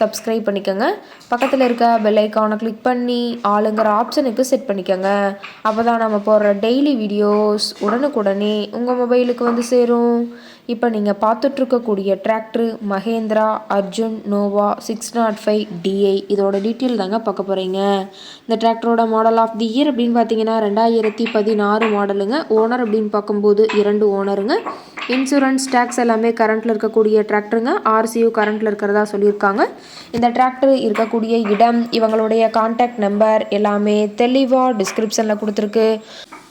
Subscribe பண்ணிக்கோங்க. பக்கத்தில் இருக்க பெல் ஐக்கானை கிளிக் பண்ணி ஆளுங்கிற ஆப்ஷனுக்கு செட் பண்ணிக்கோங்க. அப்போ தான் நம்ம போடுற டெய்லி வீடியோஸ் உடனுக்குடனே உங்கள் மொபைலுக்கு வந்து சேரும். இப்போ நீங்கள் பார்த்துட்ருக்கக்கூடிய tractor Mahindra Arjun Novo six nought five DI இதோட டீட்டெயில் தாங்க பார்க்க போகிறீங்க இந்த டிராக்டரோட மாடல் ஆஃப் தி இயர் அப்படின்னு பார்த்தீங்கன்னா ரெண்டாயிரத்தி பதினாறு மாடலுங்க ஓனர் அப்படின்னு பார்க்கும்போது இரண்டு ஓனருங்க இன்சூரன்ஸ் டேக்ஸ் எல்லாமே கரண்ட்டில் இருக்கக்கூடிய டிராக்டருங்க ஆர்சியூ கரண்ட்டில் இருக்கிறதா சொல்லியிருக்காங்க. இந்த டிராக்டர் இருக்கக்கூடிய இடம் இவங்களுடைய கான்டாக்ட் நம்பர் எல்லாமே தெளிவாக டிஸ்கிரிப்ஷனில் கொடுத்துருக்கு.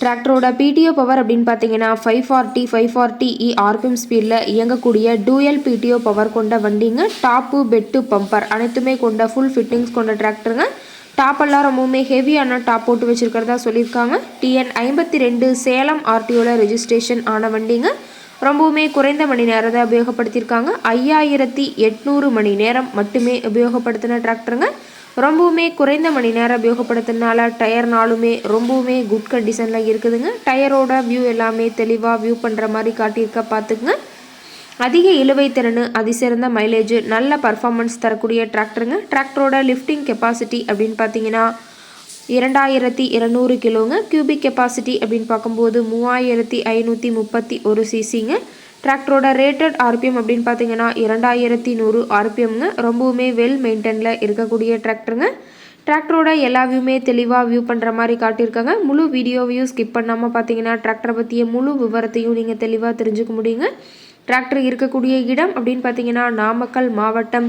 டிராக்டரோட பிடிஓ பவர் அப்படின்னு பார்த்தீங்கன்னா five forty five forty E RPM ஸ்பீடில் இயங்கக்கூடிய டூயல் பிடிஓ பவர் கொண்ட வண்டிங்க டாப்பு பெட்டு பம்பர் அனைத்துமே கொண்ட ஃபுல் ஃபிட்டிங்ஸ் கொண்ட டிராக்டருங்க டாப்பெல்லாம் ரொம்பவுமே ஹெவியான டாப் போட்டு வச்சுருக்கிறதா சொல்லியிருக்காங்க. டிஎன் ஐம்பத்தி ரெண்டு சேலம் ஆர்டிஓவில் ரெஜிஸ்ட்ரேஷன் ஆன வண்டிங்க. ரொம்பவுமே குறைந்த மணி நேரத்தை உபயோகப்படுத்தியிருக்காங்க. ஐயாயிரத்தி எட்நூறு மணி நேரம் மட்டுமே உபயோகப்படுத்தின டிராக்டருங்க. ரொம்பவுமே குறைந்த மணி நேரம் உபயோகப்படுத்தினால டயர்னாலுமே ரொம்பவுமே குட் கண்டிஷனில் இருக்குதுங்க. டயரோட வியூ எல்லாமே தெளிவாக வியூ பண்ணுற மாதிரி காட்டியிருக்க பார்த்துக்குங்க. அதிக இழுவை திறன் அதிசிறந்த மைலேஜ் நல்ல பர்ஃபார்மன்ஸ் தரக்கூடிய டிராக்டருங்க. டிராக்டரோட லிஃப்டிங் கெப்பாசிட்டி அப்படின்னு பார்த்தீங்கன்னா இரண்டாயிரத்தி இருநூறு கிலோங்க. கியூபிக் கெப்பாசிட்டி அப்படின்னு பார்க்கும்போது மூவாயிரத்தி ஐநூற்றி முப்பத்தி ஒரு சிசிங்க டிராக்டரோட ரேட்டட் ஆர்பிஎம் அப்படின்னு பார்த்தீங்கன்னா இரண்டாயிரத்தி நூறு ஆர்பிஎம்ங்க ரொம்பவுமே வெல் மெயின்டெனில் இருக்கக்கூடிய டிராக்டருங்க டிராக்டரோட எல்லா வியூமே தெளிவாக வியூ பண்ணுற மாதிரி காட்டியிருக்காங்க. முழு வீடியோவையும் ஸ்கிப் பண்ணாமல் பார்த்தீங்கன்னா டிராக்டரை பற்றிய முழு விவரத்தையும் நீங்கள் தெளிவாக தெரிஞ்சுக்க முடியுங்க. டிராக்டர் இருக்கக்கூடிய இடம் அப்படின்னு பார்த்தீங்கன்னா நாமக்கல் மாவட்டம்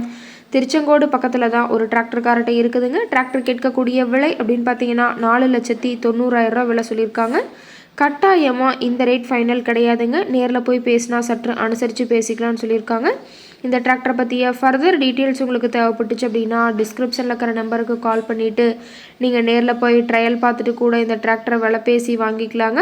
திருச்செங்கோடு பக்கத்தில் தான் ஒரு டிராக்டர் இருக்குதுங்க. டிராக்டர் கேட்கக்கூடிய விலை அப்படின்னு பார்த்தீங்கன்னா நாலு லட்சத்தி தொண்ணூறாயிரம் விலை சொல்லியிருக்காங்க. கட்டாயமாக இந்த ரேட் ஃபைனல் கிடையாதுங்க. நேரில் போய் பேசினா சற்று அனுசரித்து பேசிக்கலாம்னு சொல்லியிருக்காங்க. இந்த டிராக்டரை பற்றிய ஃபர்தர் டீட்டெயில்ஸ் உங்களுக்கு தேவைப்பட்டுச்சு அப்படின்னா டிஸ்கிரிப்ஷனில் இருக்கிற நம்பருக்கு கால் பண்ணிவிட்டு நீங்கள் நேரில் போய் ட்ரையல் பார்த்துட்டு கூட இந்த டிராக்டரை விலை பேசி வாங்கிக்கலாங்க.